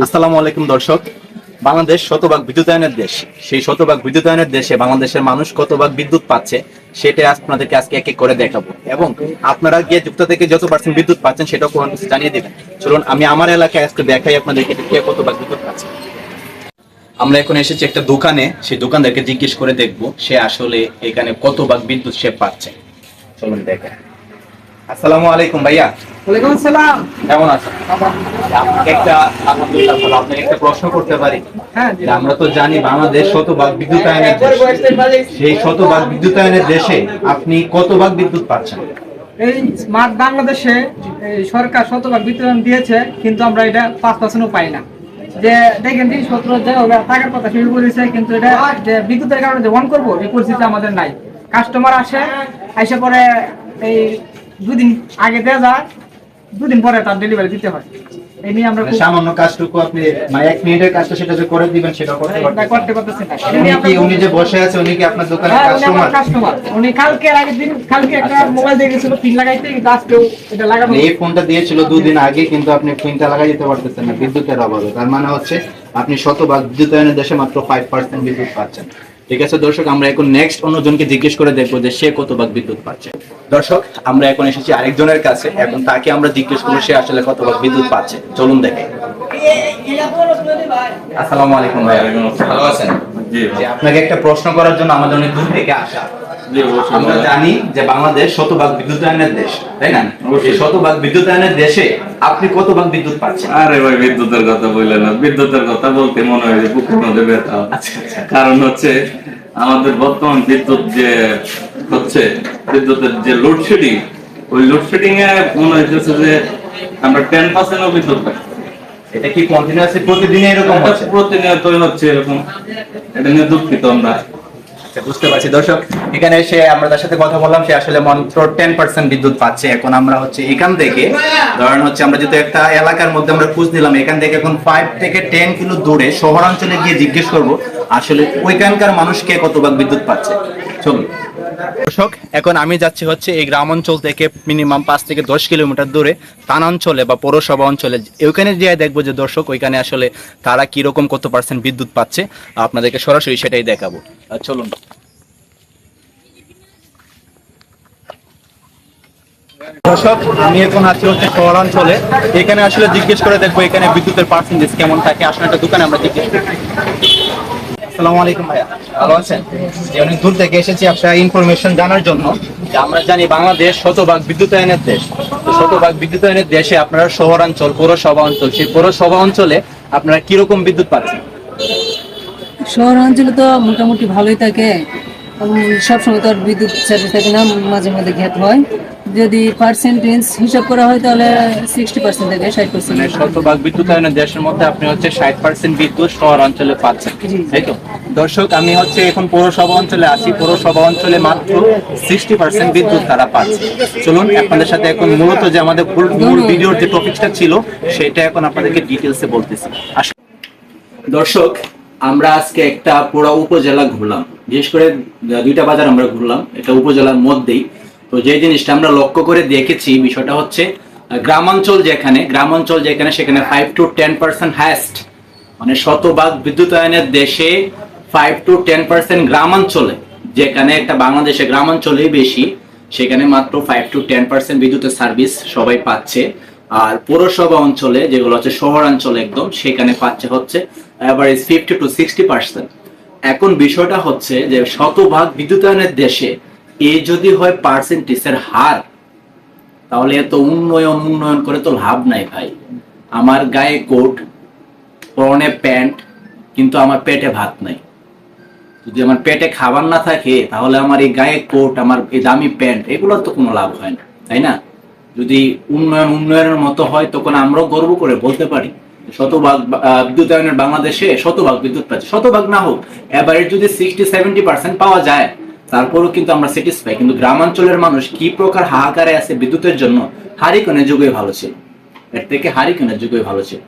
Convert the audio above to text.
আসসালামু আলাইকুম দর্শক। বাংলাদেশ শতভাগ বিদ্যুতায়নের দেশ। সেই শতভাগ বিদ্যুতায়নের দেশে বাংলাদেশের মানুষ কতভাগ বিদ্যুৎ পাচ্ছে সেটা আপনাদেরকে আজকে এক এক করে দেখাবো। এবং আপনারা গিয়ে যুক্ত থেকে যত পার্সেন্ট বিদ্যুৎ পাচ্ছেন, সেটাও কোনো জানিয়ে দেবেন। চলুন, আমি আমার এলাকায় আজকে দেখাই আপনাদেরকে কে কতভাগ বিদ্যুৎ পাচ্ছে। আমরা এখন এসেছি একটা দোকানে। সেই দোকানদারকে জিজ্ঞেস করে দেখব সে আসলে এখানে কত ভাগ বিদ্যুৎ সে পাচ্ছে। চলুন দেখেন আসসালামু আলাইকুম ভাইয়া। ওয়ালাইকুম আসসালাম। কেমন আছেন? আপনাকে একটা আলহামদুলিল্লাহ ভালো। আপনাকে একটা প্রশ্ন করতে পারি? হ্যাঁ আমরা তো জানি বাংলাদেশ শতভাগ বিদ্যুতায়নের দেশ। সেই শতভাগ বিদ্যুতায়নের দেশে আপনি কত ভাগ বিদ্যুৎ পাচ্ছেন? এই স্মার্ট বাংলাদেশে সরকার শতভাগ বিতরণ দিয়েছে কিন্তু আমরা এটা পাঁচ পার্সেন্টও পাই না। যে দেখেন জিনিসপত্র যে ওরা টাকার কথা শুরু করেছে কিন্তু এটা যে বিদ্যুতের কারণে যে অন করব এই পরিস্থিতি আমাদের নাই। কাস্টমার আসে এসে পরে এই দুদিন আগে দেওয়া যায় দুদিন পরে তার ডেলিভারি দিতে হয়। এই নিয়ে আমরা মানে সামান্য কাজটুকু আপনি মানে এক মিনিটের কাজটা সেটা যে করে দিবেন সেটা করতে করতে পারতেছি উনি কি উনি যে বসে আছে উনি কি আপনার দোকানের হ্যাঁ, উনি আমার কাস্টমার কাস্টমার উনি কালকে আগের দিন কালকে একটা আচ্ছা, আচ্ছা। মোবাইল দিয়ে গেছিল পিন লাগাইতে কিন্তু আজকেও এটা লাগানো এই ফোনটা দিয়েছিল দুদিন আগে কিন্তু আপনি ফিনটা লাগাই দিতে পারতেছেন না বিদ্যুতের অভাবে। তার মানে হচ্ছে আপনি শতভাগ বিদ্যুতায়নের দেশে মাত্র ফাইভ পার্সেন্ট বিদ্যুৎ পাচ্ছেন। ঠিক আছে দর্শক আমরা এখন নেক্সট অন্যজনকে জিজ্ঞেস করে দেখব যে সে কত ভাগ বিদ্যুৎ পাচ্ছে। দর্শক আমরা এখন এসেছি আরেকজনের কাছে এখন তাকে আমরা জিজ্ঞেস করব সে আসলে কত ভাগ বিদ্যুৎ পাচ্ছে। চলুন দেখে। আসসালামু আলাইকুম ভাই ভালো আছেন আপনাকে একটা প্রশ্ন করার জন্য আমাদের অনেক দূর থেকে আসা। আমরা জানি যে বাংলাদেশ শতভাগ বিদ্যুতায়নের দেশ তাই না? এই শতভাগ বিদ্যুতায়নের দেশে আপনি কত ভাগ বিদ্যুৎ পাচ্ছেন? আরে ভাই বিদ্যুতের কথা বললেন না। বিদ্যুতের কথা বলতে মনে হয় যে বুকের মধ্যে ব্যথা কারণ হচ্ছে আমাদের বর্তমান বিদ্যুৎ যে হচ্ছে বিদ্যুতের যে লোডশেডিং ওই লোডশেডিং এ মনে হচ্ছে যে আমরা টেন পার্সেন্ট বিদ্যুৎ পাই। এটা কি কন্টিনিউয়াসলি প্রতিদিন এরকম হচ্ছে? প্রতিনিয়তই হচ্ছে এরকম। এটা নিয়ে দুঃখিত আমরা। আচ্ছা, বুঝতে পারছি। দর্শক এখানে এসে আমরা তার সাথে কথা বললাম সে আসলে মাত্র টেন পার্সেন্ট বিদ্যুৎ পাচ্ছে। এখন আমরা হচ্ছে এখান থেকে ধরেন হচ্ছে আমরা যেহেতু একটা এলাকার মধ্যে আমরা খোঁজ নিলাম এখান থেকে এখন ফাইভ থেকে টেন কিলো দূরে শহরাঞ্চলে গিয়ে জিজ্ঞেস করব আসলে ওইখানকার মানুষ কে কত ভাগ বিদ্যুৎ পাচ্ছে? চলুন। দর্শক এখন আমি যাচ্ছি হচ্ছে এই গ্রাম অঞ্চল থেকে মিনিমাম পাঁচ থেকে দশ কিলোমিটার দূরে তান অঞ্চলে বা পৌরসভা অঞ্চলে। ওইখানে যেয়ে দেখব যে দর্শক ওইখানে আসলে তারা কীরকম কত পার্সেন্ট বিদ্যুৎ পাচ্ছে। আপনাদেরকে সরাসরি সেটাই দেখাবো। চলুন। দর্শক, আমি এখন আছি হচ্ছে শহরাঞ্চলে। এখানে আসলে জিজ্ঞেস করে দেখব এখানে বিদ্যুতের পার্সেন্টেজ কেমন থাকে। আসলে একটা দোকানে আমরা জিজ্ঞেস করি। আপনার ইনফরমেশন জানার জন্য। আমরা জানি বাংলাদেশ শতভাগ দেশ। দেশে আপনারা শহরাঞ্চল, পৌরসভা অঞ্চল পৌরসভা অঞ্চলে আপনারা কীরকম বিদ্যুৎ পাচ্ছেন? শহর অঞ্চলে তো মোটামুটি ভালোই থাকে। সবসময় তো আর বিদ্যুৎ সার্ভিস থাকে না মাঝে মাঝে ঘাত হয়। যদি পার্সেন্টেজ হিসাব করা হয় তাহলে সিক্সটি পার্সেন্ট থেকে ষাট পার্সেন্ট মানে শতভাগ বিদ্যুতায়নের দেশের মধ্যে আপনি হচ্ছে ষাট পার্সেন্ট বিদ্যুৎ শহর অঞ্চলে পাচ্ছেন। তাই তো? দর্শক আমি হচ্ছে এখন পৌরসভা অঞ্চলে আছি। পৌরসভা অঞ্চলে মাত্র সিক্সটি পার্সেন্ট বিদ্যুৎ তারা পাচ্ছে। চলুন আপনাদের সাথে এখন মূলত যে আমাদের মূল- মূল ভিডিওর যে টপিকটা ছিল সেটা এখন আপনাদেরকে ডিটেলসে বলতেছি। আসুন। দর্শক আমরা আজকে একটা পুরো উপজেলা ঘুরলাম। বিশেষ করে দুইটা বাজার আমরা ঘুরলাম, এটা উপজেলার মধ্যেই। তো যে জিনিসটা আমরা লক্ষ্য করে দেখেছি বিষয়টা হচ্ছে গ্রামাঞ্চল যেখানে গ্রামাঞ্চল যেখানে সেখানে five to ten percent highest মানে শতভাগ বিদ্যুতায়নের দেশে ফাইভ টু টেন পার্সেন্ট গ্রামাঞ্চলে, যেখানে একটা বাংলাদেশে গ্রামাঞ্চলেই বেশি, সেখানে মাত্র ফাইভ টু টেন পার্সেন্ট বিদ্যুতের সার্ভিস সবাই পাচ্ছে। আর পৌরসভা অঞ্চলে, যেগুলো হচ্ছে শহরাঞ্চলে একদম, সেখানে পাচ্ছে হচ্ছে average fifty to sixty percent এখন বিষয়টা হচ্ছে যে শতভাগ বিদ্যুতায়নের দেশে এ যদি হয় পার্সেন্টেজের হার, তাহলে এত উন্নয়ন উন্নয়ন করে তো লাভ নাই ভাই। আমার গায়ে কোট, পরনে প্যান্ট, কিন্তু আমার পেটে ভাত নাই। যদি আমার পেটে খাবার না থাকে, তাহলে আমার এই গায়ে কোট, আমার এই দামি প্যান্ট, এগুলোর তো কোনো লাভ হয় না, তাই না? যদি উন্নয়ন উন্নয়নের মতো হয়, তখন আমরাও গর্ব করে বলতে পারি, শতভাগ বিদ্যুতায়নের বাংলাদেশে শতভাগ বিদ্যুৎ পাচ্ছে। শতভাগ না হোক এবারে যদি সিক্সটি সেভেন্টি পার্সেন্ট পাওয়া যায়, তারপরেও কিন্তু আমরা স্যাটিসফাই কিন্তু গ্রামাঞ্চলের মানুষ কি প্রকার হাহাকারে আছে বিদ্যুতের জন্য? হারিকনের যুগে ভালো ছিল। এর থেকে হারিকনের যুগে ভালো ছিল।